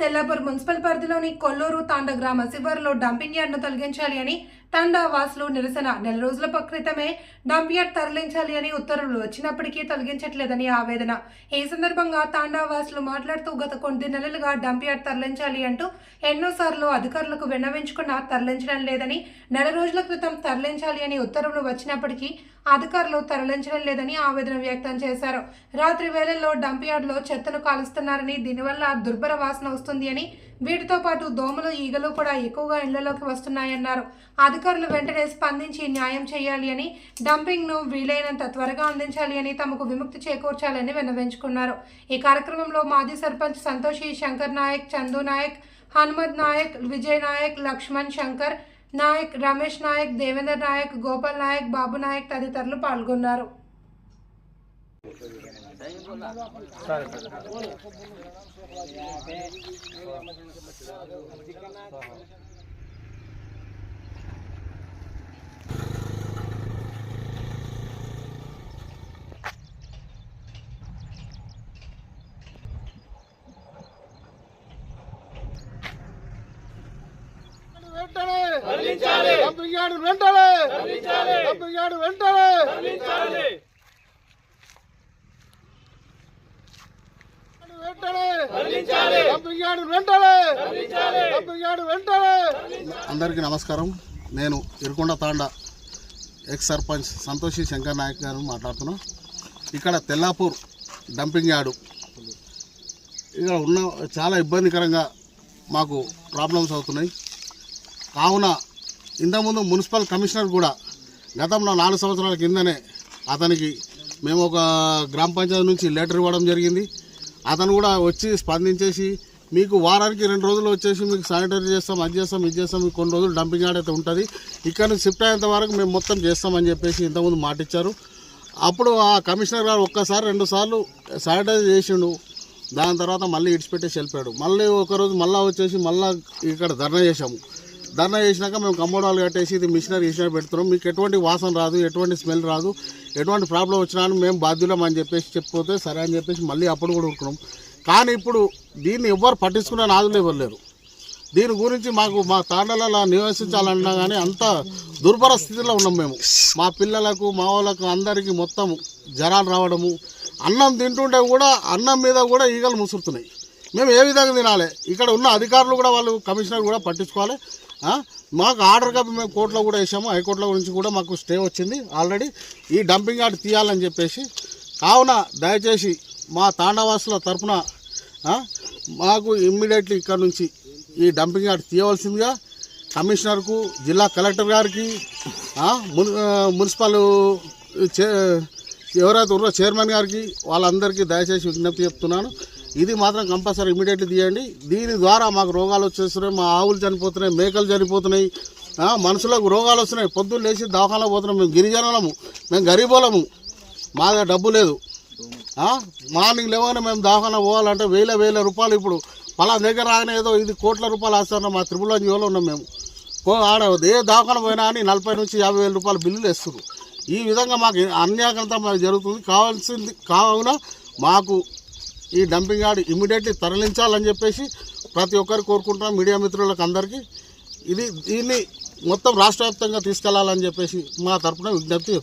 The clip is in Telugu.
తెల్లాపూర్ మున్సిపల్ పరిధిలోని కొల్లూరు తాండ గ్రామ. శివారులో డంపింగ్ యార్డ్ను తొలగించాలి అని తండా వాసులు నిరసన. నెల రోజుల క్రితమే డంపియర్ తరలించాలి అని ఉత్తర్వులు వచ్చినప్పటికీ తొలగించట్లేదని ఆవేదన. ఈ సందర్భంగా తాండా వాసులు మాట్లాడుతూ గత కొద్ది నెలలుగా డంపియర్ తరలించాలి అంటూ ఎన్నోసార్లు అధికారులకు విన్నవించుకున్నా తరలించడం లేదని నెల రోజుల క్రితం తరలించాలి అని ఉత్తర్వులు వచ్చినప్పటికీ అధికారులు తరలించడం లేదని ఆవేదన వ్యక్తం చేశారు. రాత్రి వేళల్లో డంప్ యార్డ్లో చెత్తను కాలుస్తున్నారని దీనివల్ల దుర్భర వాసన వస్తుంది అని వీటితో పాటు దోమలు ఈగలు కూడా ఎక్కువగా ఇళ్ళలోకి వస్తున్నాయన్నారు. అధికారులు వెంటనే స్పందించి న్యాయం చేయాలి అని డంపింగ్ను వీలైనంత త్వరగా అందించాలి అని తమకు విముక్తి చేకూర్చాలని విన్నవించుకున్నారు. ఈ కార్యక్రమంలో మాజీ సర్పంచ్ సంతోషి శంకర్ నాయక్ చందు నాయక్ హనుమద్ నాయక్ విజయ్ నాయక్ లక్ష్మణ్ శంకర్ నాయక్ రమేష్ నాయక్ దేవేందర్ నాయక్ గోపాల్ నాయక్ బాబు నాయక్ తదితరులు పాల్గొన్నారు. వెంటనే డంపింగ్ యార్డు వెంటనే డంపింగ్ యార్డు వెంటనే వెంటనే డంపింగ్ యార్డు వెంటనే డంపింగ్ యార్డు వెంటనే అందరికీ నమస్కారం. నేను ఇరుకొండ తాండా ఎక్స్ సర్పంచ్ సంతోషి శంకర్ నాయక్ గారు మాట్లాడుతున్నాం. ఇక్కడ తెల్లాపూర్ డంపింగ్ యార్డు. ఇక్కడ ఉన్న చాలా ఇబ్బందికరంగా మాకు ప్రాబ్లమ్స్ అవుతున్నాయి. కావున ఇంతకుముందు మున్సిపల్ కమిషనర్ కూడా గతంలో నాలుగు సంవత్సరాల కిందనే అతనికి మేము ఒక గ్రామ పంచాయతీ నుంచి లెటర్ ఇవ్వడం జరిగింది. అతను కూడా వచ్చి స్పందించేసి మీకు వారానికి రెండు రోజులు వచ్చేసి మీకు శానిటైజ్ చేస్తాం అది చేస్తాం ఇది చేస్తాం మీకు కొన్ని రోజులు డంపింగ్ యార్డ్ అయితే ఉంటుంది. ఇక్కడ నుంచి షిఫ్ట్ అయ్యేంత వరకు మేము మొత్తం చేస్తామని చెప్పేసి ఇంతకుముందు మాట ఇచ్చారు అప్పుడు ఆ కమిషనర్ గారు ఒక్కసారి రెండు సార్లు శానిటైజ్ చేసిండు. దాని తర్వాత మళ్ళీ ఇడిచిపెట్టేసి వెళ్ళిపోయాడు. మళ్ళీ ఒకరోజు మళ్ళీ వచ్చేసి మళ్ళీ ఇక్కడ ధర్నా చేసాము ధర్నా చేసినాక మేము కమ్మోడాలు కట్టేసి ఇది మిషనరీ మిషనరీ పెడుతున్నాం. మీకు ఎటువంటి వాసన రాదు ఎటువంటి స్మెల్ రాదు ఎటువంటి ప్రాబ్లం వచ్చినా మేము బాధ్యులం అని చెప్పేసి చెప్పిపోతే సరే అని చెప్పేసి మళ్ళీ అప్పుడు కూడా ఉంటున్నాం కానీ ఇప్పుడు దీన్ని ఎవ్వరు పట్టించుకునే నాదులు ఎవరు లేరు. దీని గురించి మాకు మా తాండలలో నివసించాలన్నా కానీ అంత దుర్భర స్థితిలో ఉన్నాం మేము. మా పిల్లలకు మా వాళ్ళకు అందరికీ మొత్తం జ్వరాలు రావడము అన్నం తింటుంటే కూడా అన్నం మీద కూడా ఈగలు ముసురుతున్నాయి. మేము ఏ విధంగా తినాలి? ఇక్కడ ఉన్న అధికారులు కూడా వాళ్ళు కమిషనర్ కూడా పట్టించుకోవాలి. మాకు ఆర్డర్ కాపీ మేము కోర్టులో కూడా వేసాము హైకోర్టులో గురించి కూడా మాకు స్టే వచ్చింది ఆల్రెడీ. ఈ డంపింగ్ యార్డ్ తీయాలని చెప్పేసి. కావున దయచేసి మా తాండవాసుల తరపున మాకు ఇమ్మీడియట్లీ ఇక్కడ నుంచి ఈ డంపింగ్ యార్డ్ తీయవలసిందిగా కమిషనర్కు జిల్లా కలెక్టర్ గారికి మున్- మున్సిపల్ చే ఎవరైతే ఉన్నారో చైర్మన్ గారికి వాళ్ళందరికీ దయచేసి విజ్ఞప్తి చెప్తున్నాను. ఇది మాత్రం కంపల్సరీ ఇమీడియట్లీ తీయండి. దీని ద్వారా మాకు రోగాలు వచ్చేస్తున్నాయి మా ఆవులు చనిపోతున్నాయి మేకలు చనిపోతున్నాయి. మనుషులకు రోగాలు వస్తున్నాయి. పొద్దున్న లేచి దవాఖానలో పోతున్నాం. మేము గిరిజనులము మేము గరీబోలము. మా దగ్గర డబ్బు లేదు. మార్నింగ్ లేవగానే మేము దవాఖాన పోవాలంటే వేల వేల రూపాయలు ఇప్పుడు. పలా దగ్గర రాగానే ఏదో ఇది కోట్ల రూపాయలు వేస్తున్నా మా త్రిపుల జీవోలో ఉన్నాం మేము. పో ఆడ ఏ దవాఖాన పోయినా అని నలభై నుంచి యాభై వేల రూపాయలు బిల్లులు వేస్తున్నారు. ఈ విధంగా మాకు అన్యాయకంతా మాకు జరుగుతుంది. కావాల్సింది కావున మాకు ఈ డంపింగ్ యార్డ్ ఇమీడియట్లీ తరలించాలని చెప్పేసి ప్రతి ఒక్కరు కోరుకుంటున్నాం మీడియా మిత్రులకు అందరికీ ఇది దీన్ని మొత్తం రాష్ట్ర వ్యాప్తంగా తీసుకెళ్ళాలని చెప్పేసి మా తరపున విజ్ఞప్తి